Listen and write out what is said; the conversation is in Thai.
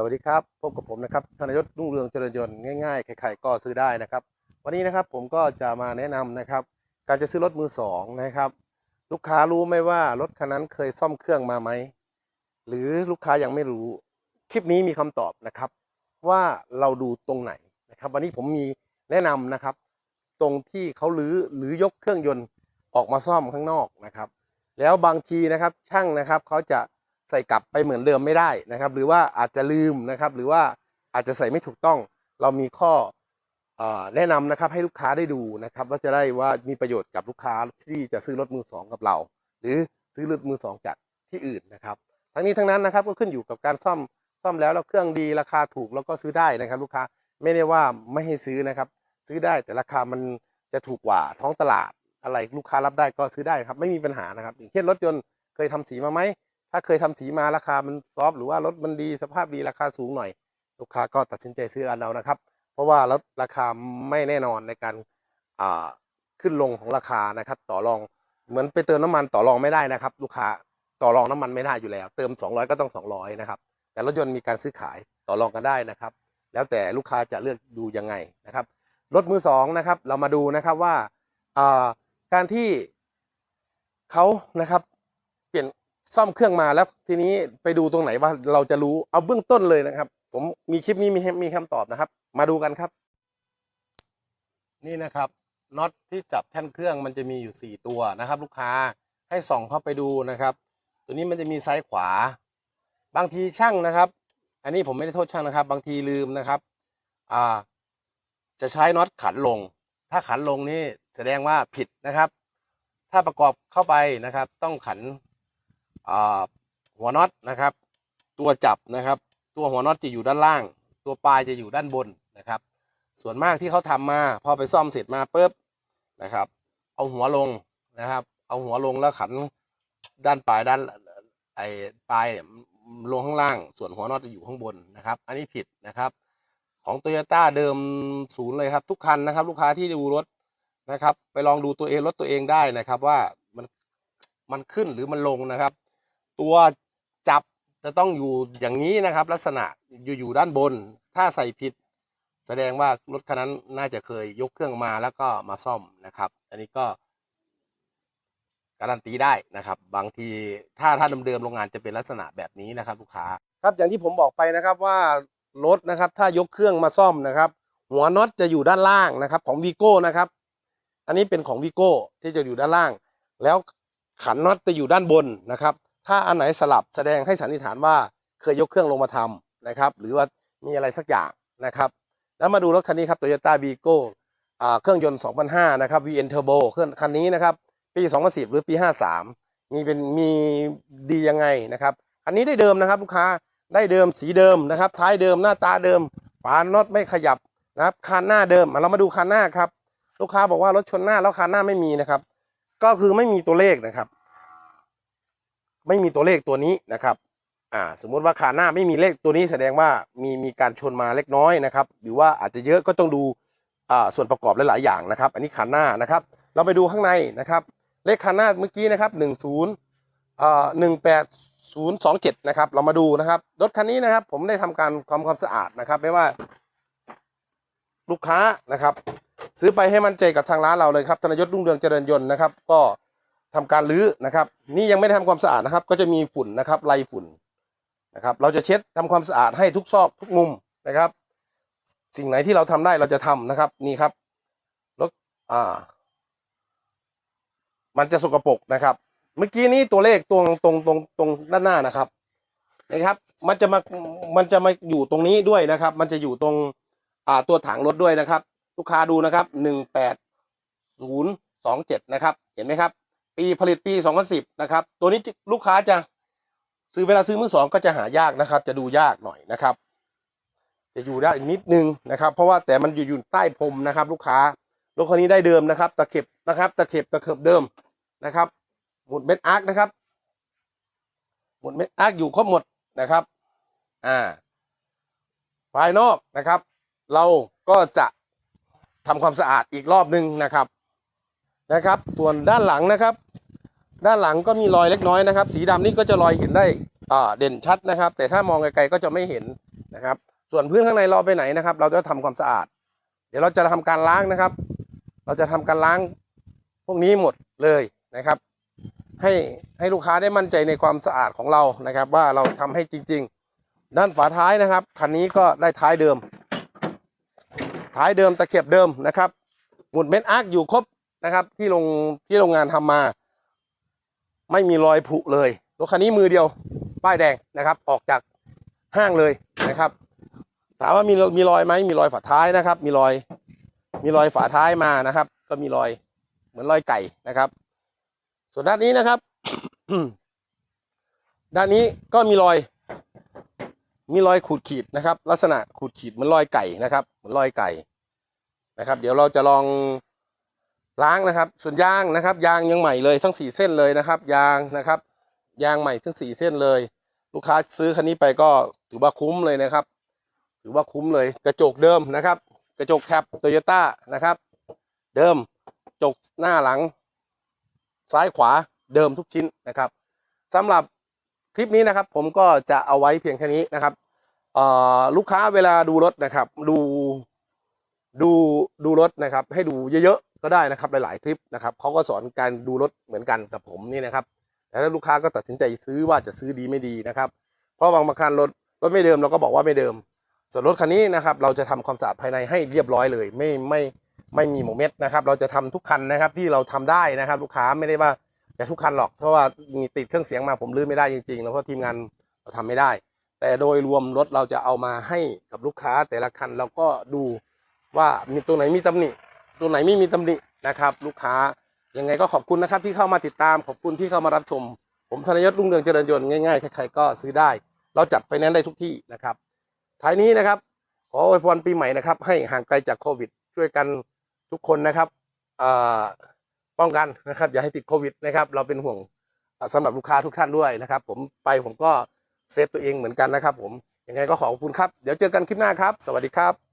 สวัสดีครับ พบกับผมนะครับธนยศรุ่งเรืองเจริญยนต์ง่ายๆใครๆก็ซื้อได้นะครับ วันนี้นะครับผมก็จะมาแนะนำนะครับ การจะซื้อรถมือสองนะครับ ลูกค้ารู้ไหมว่ารถคันนั้นเคยซ่อมเครื่องมาไหมหรือลูกค้ายังไม่รู้ คลิปนี้มีคำตอบนะครับ ว่าเราดูตรงไหนนะครับ วันนี้ผมมีแนะนำนะครับ ตรงที่เขาลื้อหรือยกเครื่องยนต์ออกมาซ่อมข้างนอกนะครับ แล้วบางทีนะครับช่างนะครับเขาจะ ใส่กลับไปเหมือนเดิมไม่ได้นะครับ หรือว่าอาจจะลืมนะครับ หรือว่าอาจจะใส่ไม่ถูกต้อง เรามีข้ออแนะนำนะครับให้ลูกค้าได้ดูนะครับ ว่าจะได้ว่ามีประโยชน์กับลูกค้าที่จะซื้อรถมือสองกับเรา หรือซื้อรถมือสองจากที่อื่นนะครับ ทั้งนี้ทั้งนั้นนะครับก็ขึ้นอยู่กับการซ่อมซ่อมแล้วแล้วเครื่องดีราคาถูกแล้วก็ซื้อได้นะครับ ลูกค้าไม่ได้ว่าไม่ให้ซื้อนะครับ ซื้อได้แต่ราคามันจะถูกกว่าท้องตลาดอะไรลูกค้ารับได้ก็ซื้อได้ครับ ไม่มีปัญหานะครับอย่างเช่นรถยนต์เคยทำสีมาไหม ถ้าเคยทำสีมาราคามันซอฟหรือว่ารถมันดีสภาพดีราคาสูงหน่อย ลูกค้าก็ตัดสินใจซื้ออันเรานะครับ เพราะว่ารถราคาไม่แน่นอนในการขึ้นลงของราคานะครับ ต่อรองเหมือนไปเติมน้ำมันต่อรองไม่ได้นะครับ ลูกค้าต่อรองน้ำมันไม่ได้อยู่แล้ว เติม 200 ก็ต้อง 200 นะครับ แต่รถยนต์มีการซื้อขายต่อรองกันได้นะครับ แล้วแต่ลูกค้าจะเลือกดูยังไงนะครับรถมือสองนะครับเรามาดูนะครับว่าการที่เขานะครับเปลี่ยน ซ่อมเครื่องมาแล้วทีนี้ไปดูตรงไหนว่าเราจะรู้เอาเบื้องต้นเลยนะครับ ผมมีคลิปนี้มีมีคำตอบนะครับ มาดูกันครับ นี่นะครับน็อตที่จับแท่นเครื่องมันจะมีอยู่สี่ตัวนะครับ ลูกค้าให้ส่องเข้าไปดูนะครับ ตัวนี้มันจะมีซ้ายขวา บางทีช่างนะครับ อันนี้ผมไม่ได้โทษช่างนะครับ บางทีลืมนะครับอ่าจะใช้น็อตขันลง ถ้าขันลงนี่แสดงว่าผิดนะครับ ถ้าประกอบเข้าไปนะครับ ต้องขัน หัวน็อตนะครับ ตัวจับนะครับ ตัวหัวน็อตจะอยู่ด้านล่าง ตัวปลายจะอยู่ด้านบนนะครับ ส่วนมากที่เขาทำมาพอไปซ่อมเสร็จมาปุ๊บนะครับ เอาหัวลงนะครับ เอาหัวลงแล้วขันด้านปลายด้านไอ้ปลายเนี่ยลงข้างล่าง ส่วนหัวน็อตจะอยู่ข้างบนนะครับ อันนี้ผิดนะครับของโตโยต้าเดิมศูนย์เลยครับ ทุกคันนะครับ ลูกค้าที่ดูรถนะครับ ไปลองดูตัวเองรถตัวเองได้นะครับ ว่ามันมันขึ้นหรือมันลงนะครับ ตัวจับจะต้องอยู่อย่างนี้นะครับ ลักษณะอยู่อยู่ด้านบน ถ้าใส่ผิด แสดงว่ารถคันนั้นน่าจะเคยยกเครื่องมาแล้วก็มาซ่อมนะครับ อันนี้ก็ การันตีได้นะครับ บางทีถ้าถ้าเดิมๆโรงงานจะเป็นลักษณะแบบนี้นะครับ ลูกค้า ครับอย่างที่ผมบอกไปนะครับว่ารถนะครับ ถ้ายกเครื่องมาซ่อมนะครับ หัวน็อตจะอยู่ด้านล่างนะครับ ของวีโก้นะครับ อันนี้เป็นของวีโก้ที่จะอยู่ด้านล่าง แล้วขันน็อตจะอยู่ด้านบนนะครับ ถ้าอันไหนสลับแสดงให้สันนิษฐานว่าเคยยกเครื่องลงมาทำนะครับ หรือว่ามีอะไรสักอย่างนะครับ แล้วมาดูรถคันนี้ครับ Toyota Vigo เครื่องยนต์ 2005 นะครับ VN Turbo เครื่องคันนี้นะครับ ปี 2010 หรือปี 53 มีเป็นมีดียังไงนะครับ คันนี้ได้เดิมนะครับลูกค้าได้เดิมสีเดิมนะครับ ท้ายเดิมหน้าตาเดิมฝาน็อตไม่ขยับนะครับคันหน้าเดิมเรามาดูคันหน้าครับ ลูกค้าบอกว่ารถชนหน้าแล้วคันหน้าไม่มีนะครับ ก็คือไม่มีตัวเลขนะครับ ไม่มีตัวเลขตัวนี้นะครับอ่าสมมุติว่าคันหน้าไม่มีเลขตัวนี้แสดงว่ามีมีการชนมาเล็กน้อยนะครับ หรือว่าอาจจะเยอะก็ต้องดูอ่าส่วนประกอบหลาย ๆ อย่างนะครับ อันนี้คันหน้านะครับ เราไปดูข้างในนะครับ เลขคันหน้าเมื่อกี้นะครับหนึ่งศูนย์อ่าหนึ่งแปดศูนย์สองเจ็ดนะครับเรามาดูนะครับรถคันนี้นะครับ ผมได้ทำการทำความสะอาดนะครับ ไม่ว่า ลูกค้านะครับ ซื้อไปให้มั่นใจกับทางร้านเราเลยครับธนยศรุ่งเรืองเจริญยนต์นะครับ ก็ ทำการรื้อนะครับ นี่ยังไม่ได้ทำความสะอาดนะครับ ก็จะมีฝุ่นนะครับไรฝุ่นนะครับ เราจะเช็ดทำความสะอาดให้ทุกซอกทุกมุมนะครับ สิ่งไหนที่เราทำได้เราจะทำนะครับนี่ครับรถอ่า มันจะสกปรกนะครับ เมื่อกี้นี้ตัวเลขตรงตรงตรงตรงด้านหน้านะครับนะครับ มันจะมามันจะมาอยู่ตรงนี้ด้วยนะครับ มันจะอยู่ตรงอ่าตัวถังรถด้วยนะครับ ลูกค้าดูนะครับหนึ่งแปดศูนย์สองเจ็ดนะครับ เห็นไหมครับ ปีผลิตปีสองพันสิบนะครับ ตัวนี้ลูกค้าจะซื้อเวลาซื้อมือสองก็จะหายากนะครับ จะดูยากหน่อยนะครับ จะอยู่ได้นิดนึงนะครับ เพราะว่าแต่มันอยู่อยู่ใต้พรมนะครับ ลูกค้ารถคันนี้ได้เดิมนะครับ ตะเข็บนะครับ ตะเข็บตะเข็บเดิมนะครับ หมุดเม็ดอาร์คนะครับ หมุดเม็ดอาร์คอยู่ครบหมดนะครับ อ่า ภายนอกนะครับ เราก็จะทำความสะอาดอีกรอบหนึ่งนะครับนะครับ ส่วนด้านหลังนะครับ ด้านหลังก็มีรอยเล็กน้อยนะครับ สีดำนี่ก็จะรอยเห็นได้อ่าเด่นชัดนะครับ แต่ถ้ามองไกลๆก็จะไม่เห็นนะครับ ส่วนพื้นข้างในเราไปไหนนะครับ เราจะทำความสะอาด เดี๋ยวเราจะทำการล้างนะครับ เราจะทำการล้างพวกนี้หมดเลยนะครับ ให้ให้ลูกค้าได้มั่นใจในความสะอาดของเรานะครับ ว่าเราทำให้จริง ๆ ด้านฝาท้ายนะครับคันนี้ก็ได้ท้ายเดิม ท้ายเดิมตะเข็บเดิมนะครับหมุดเม็ดอาร์คอยู่ครบนะครับที่โรงที่โรงงานทำมา ไม่มีรอยผุเลยรถคันนี้มือเดียว ป้ายแดงนะครับ ออกจากห้างเลยนะครับ ถามว่ามีมีรอยไหมมีรอยฝาท้ายนะครับ มีรอย มีรอยฝาท้ายมานะครับ ก็มีรอยเหมือนรอยไก่นะครับ ส่วนด้านนี้นะครับด้านนี้ก็มีรอย มีรอยขูดขีดนะครับ ลักษณะขูดขีดเหมือนรอยไก่นะครับ เหมือนรอยไก่นะครับ เดี๋ยวเราจะลอง ล้างนะครับ ส่วนยางนะครับ ยางยังใหม่เลยทั้งสี่เส้นเลยนะครับ ยางนะครับ ยางใหม่ทั้งสี่เส้นเลย ลูกค้าซื้อคันนี้ไปก็ถือว่าคุ้มเลยนะครับ ถือว่าคุ้มเลย กระจกเดิมนะครับ กระจกแคปโตโยต้านะครับ เดิมจกหน้าหลัง ซ้ายขวาเดิมทุกชิ้นนะครับสำหรับคลิปนี้นะครับ ผมก็จะเอาไว้เพียงแค่นี้นะครับลูกค้าเวลาดูรถนะครับ ดูดูดูรถนะครับ ให้ดูเยอะ ก็ได้นะครับหลาย ๆ คลิปนะครับเขาก็สอนการดูรถเหมือนกันกับผมนี่นะครับแต่ถ้าลูกค้าก็ตัดสินใจซื้อว่าจะซื้อดีไม่ดีนะครับเพราะบางบางคันรถรถไม่เดิมเราก็บอกว่าไม่เดิม ส่วนรถคันนี้นะครับเราจะทำความสะอาดภายในให้เรียบร้อยเลย ไม่ไม่ไม่มีหมกเม็ดนะครับ เราจะทำทุกคันนะครับที่เราทำได้นะครับ ลูกค้าไม่ได้ว่าแต่ทุกคันหรอกเพราะว่ามีติดเครื่องเสียงมาผมลื้อไม่ได้จริงๆแล้วเพราะทีมงานเราทำไม่ได้ แต่โดยรวมรถเราจะเอามาให้กับลูกค้าแต่ละคันเราก็ดูว่ามีตัวไหนมีตำหนิ ตัวไหนไม่มีตำหนินะครับ ลูกค้ายังไงก็ขอบคุณนะครับที่เข้ามาติดตามขอบคุณที่เข้ามารับชม ผมธนยศรุ่งเรืองเจริญยนต์ง่ายๆใครๆก็ซื้อได้ เราจัดไฟแนนซ์ได้ทุกที่นะครับท้ายนี้นะครับขออวยพรปีใหม่นะครับ ให้ห่างไกลจากโควิด ช่วยกันทุกคนนะครับป้องกันนะครับ อย่าให้ติดโควิดนะครับ เราเป็นห่วงเอ่อสำหรับลูกค้าทุกท่านด้วยนะครับ ผมไปผมก็เซฟตัวเองเหมือนกันนะครับ ผมยังไงก็ขอบคุณครับ เดี๋ยวเจอกันคลิปหน้าครับ สวัสดีครับ